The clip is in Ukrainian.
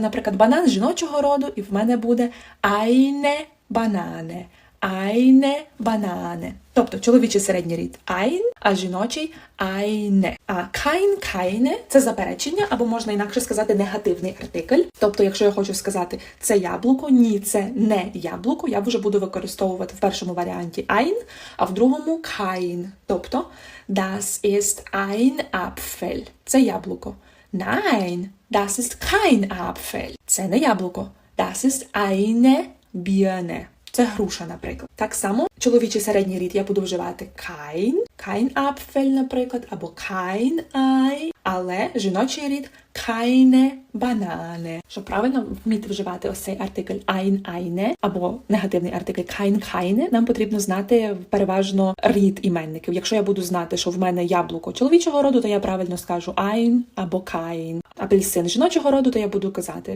Наприклад, банан жіночого роду, і в мене буде eine Banane. Eine Banane. Тобто чоловічий середній рід ein, а жіночий eine. А kein, keine – це заперечення, або можна інакше сказати негативний артикль. Тобто, якщо я хочу сказати це яблуко, ні, це не яблуко, я вже буду використовувати в першому варіанті ein, а в другому kein. Тобто das ist ein Apfel. Це яблуко. Nein, das ist kein Apfel. Das ist eine Birne. Це груша, наприклад. Так само чоловічий середній рід я буду вживати kein Apfel, наприклад, або Ei, але жіночий рід keine Banane. Щоб правильно вміти вживати ось цей артикль eine, або негативний артикль keine, нам потрібно знати переважно рід іменників. Якщо я буду знати, що в мене яблуко чоловічого роду, то я правильно скажу ein або kein. Апельсин жіночого роду, то я буду казати